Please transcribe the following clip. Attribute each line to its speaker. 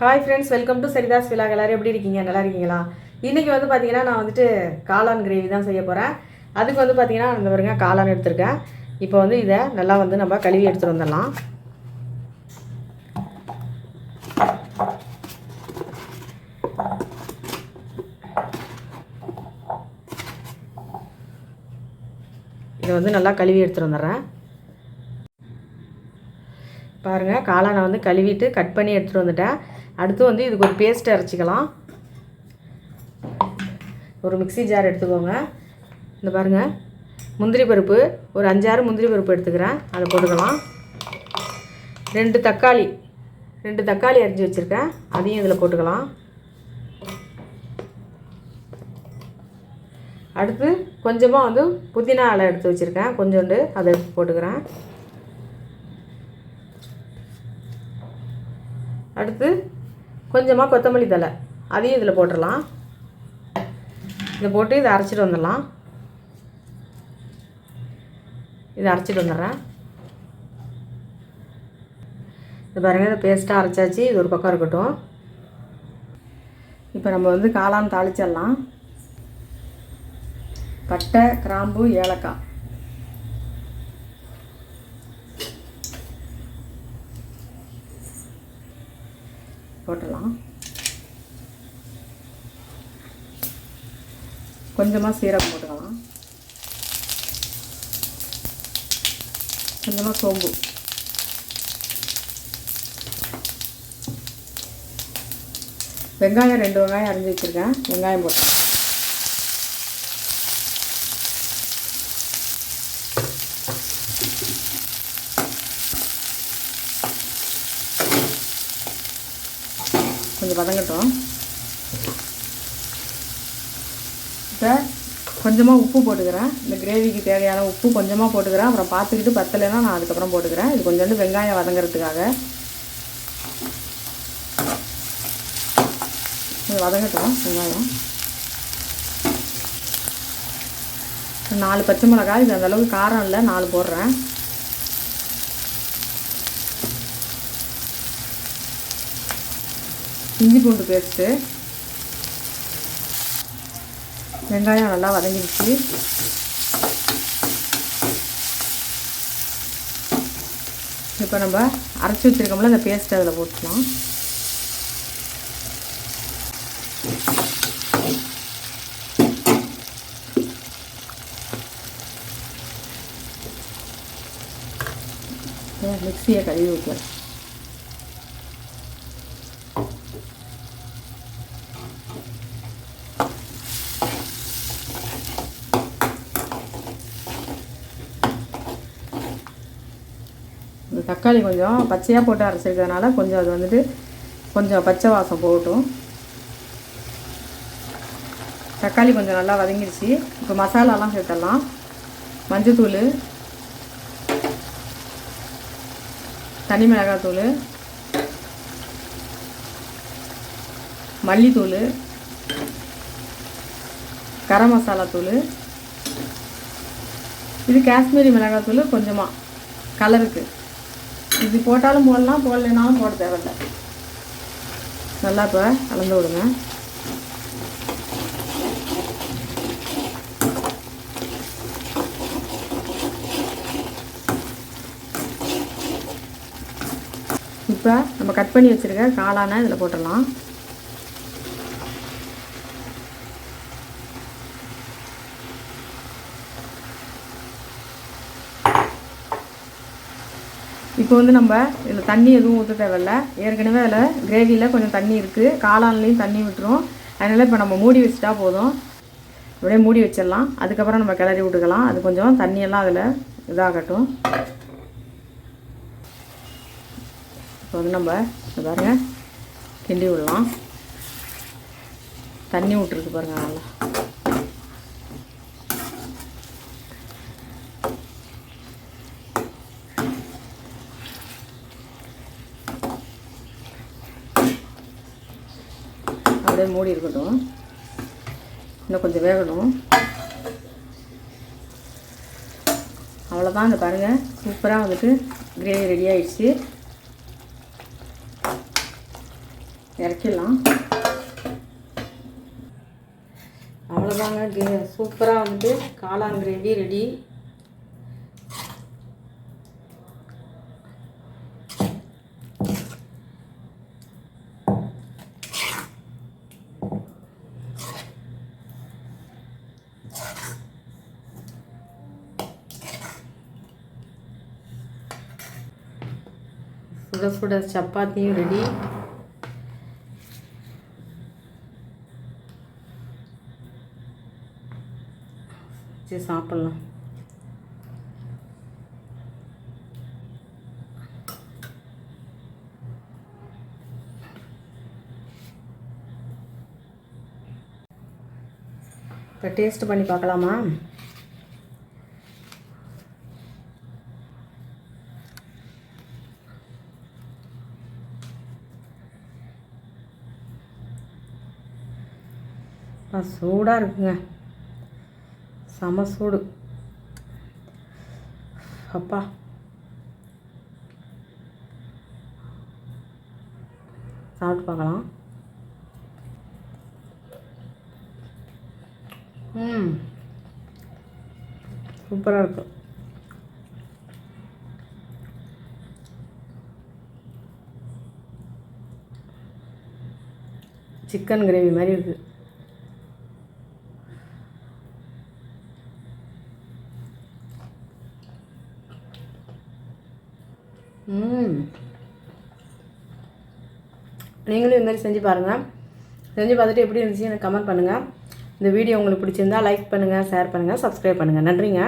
Speaker 1: hi friends welcome to Saritha's விழா எல்லோரும் எப்படி இருக்கீங்க நல்லா இருக்கீங்களா இன்றைக்கி வந்து பார்த்தீங்கன்னா நான் வந்துட்டு காளான் கிரேவி தான் செய்ய போகிறேன் அதுக்கு வந்து பார்த்தீங்கன்னா இந்த வருங்க காளான் எடுத்திருக்கேன் இப்போ வந்து இதை நல்லா வந்து நம்ம கழுவி எடுத்துகிட்டு வந்துடலாம் இதை வந்து நல்லா கழுவி எடுத்துகிட்டு வந்துடுறேன் பாருங்கள் காளானை வந்து கழுவிட்டு கட் பண்ணி எடுத்துகிட்டு வந்துட்டேன் அடுத்து வந்து இதுக்கு ஒரு பேஸ்ட் அரைச்சிக்கலாம் ஒரு மிக்சி ஜார் எடுத்துக்கோங்க இந்த பாருங்கள் முந்திரி பருப்பு ஒரு அஞ்சாறு முந்திரி பருப்பு எடுத்துக்கிறேன் அதை போட்டுக்கலாம் ரெண்டு தக்காளி ரெண்டு தக்காளி அரிஞ்சு வச்சுருக்கேன் அதையும் இதில் போட்டுக்கலாம் அடுத்து கொஞ்சமாக வந்து புதினா அலை எடுத்து வச்சுருக்கேன் கொஞ்சோண்டு அதை போட்டுக்கிறேன் அடுத்து கொஞ்சமாக கொத்தமல்லி தலை அதையும் இதில் போட்டுடலாம் இதை போட்டு இதை அரைச்சிட்டு வந்துடலாம் இதை அரைச்சிட்டு வந்துடுறேன் இது பாருங்கள் இதை பேஸ்ட்டாக அரைச்சாச்சு இது ஒரு பக்கம் இருக்கட்டும் இப்போ நம்ம வந்து காளான் தாளிச்சிடலாம் பட்டை கிராம்பு ஏலக்காய் போட்டலாம் கொஞ்சமாக சீரகம் போட்டுக்கலாம் கொஞ்சமாக சோம்பு வெங்காயம் ரெண்டு வெங்காயம் அரைஞ்சி வச்சுருக்கேன் வெங்காயம் போட்டு கொஞ்சம் வதங்கட்டும் இப்போ கொஞ்சமாக உப்பு போட்டுக்கிறேன் இந்த கிரேவிக்கு தேவையான உப்பு கொஞ்சமாக போட்டுக்கிறேன் அப்புறம் பார்த்துக்கிட்டு பத்தலைன்னா நான் அதுக்கப்புறம் போட்டுக்கிறேன் இது கொஞ்சோண்டு வெங்காயம் வதங்கிறதுக்காக இது வதங்கட்டும் வெங்காயம் நாலு பச்சை மிளகாய் இது அந்தளவுக்கு காரம் இல்லை நாலு போடுறேன் இஞ்சி பூண்டு பேஸ்ட்டு வெங்காயம் நல்லா வதங்கிடுச்சு இப்போ நம்ம அரைச்சி வச்சுருக்கோம்ல அந்த பேஸ்ட்டு அதில் போட்டுக்கலாம் மிக்சியை கழுவி வைக்கலாம் இந்த தக்காளி கொஞ்சம் பச்சையாக போட்டு அரைச்சிருக்கிறதுனால கொஞ்சம் அது வந்துட்டு கொஞ்சம் பச்சை வாசம் போகட்டும் தக்காளி கொஞ்சம் நல்லா வதங்கிடுச்சு இப்போ மசாலாலாம் சேர்த்துடலாம் மஞ்சத்தூள் தனி மிளகாத்தூள் மல்லித்தூள் கரம் மசாலா தூள் இது காஷ்மீரி மிளகாத்தூள் கொஞ்சமாக கலருக்கு இது போட்டாலும் போடலாம் போடலைனாலும் போட தேவையில்ல நல்லா இப்போ கலந்து விடுங்க இப்போ நம்ம கட் பண்ணி வச்சுருக்க காளான இதில் போட்டுடலாம் இப்போ வந்து நம்ம இதில் தண்ணி எதுவும் ஊற்ற தேவையில்ல ஏற்கனவே அதில் கிரேவியில் கொஞ்சம் தண்ணி இருக்குது காளான்லேயும் தண்ணி விட்டுரும் அதனால் இப்போ நம்ம மூடி வச்சுட்டா போதும் அப்படியே மூடி வச்சிடலாம் அதுக்கப்புறம் நம்ம கிளறி விட்டுக்கலாம் அது கொஞ்சம் தண்ணியெல்லாம் அதில் இதாகட்டும் இப்போ வந்து நம்ம பாருங்கள் கிண்டி விடலாம் தண்ணி விட்டுருக்கு பாருங்கள் நல்லா அப்படியே மூடி இருக்கட்டும் இன்னும் கொஞ்சம் வேகணும் அவ்வளோதான் அந்த பாருங்கள் சூப்பராக வந்துட்டு கிரேவி ரெடி ஆகிடுச்சு இறக்கிடலாம் அவ்வளோதாங்க சூப்பராக வந்துட்டு காளான் கிரேவி ரெடி சுட சுட சப்பாத்தியும் ரெடி சரி சாப்பிட்லாம் இப்போ டேஸ்ட் பண்ணி பார்க்கலாமா ஆ சூடாக இருக்குங்க சம சூடு அப்பா சாப்பிட்டு பார்க்கலாம் ம் சூப்பராக இருக்கும் சிக்கன் கிரேவி மாதிரி இருக்குது நீங்களும் இதுமாதிரி செஞ்சு பாருங்கள் செஞ்சு பார்த்துட்டு எப்படி இருந்துச்சு எனக்கு கமெண்ட் பண்ணுங்கள் இந்த வீடியோ உங்களுக்கு பிடிச்சிருந்தா லைக் பண்ணுங்கள் ஷேர் பண்ணுங்கள் சப்ஸ்கிரைப் பண்ணுங்கள் நன்றிங்க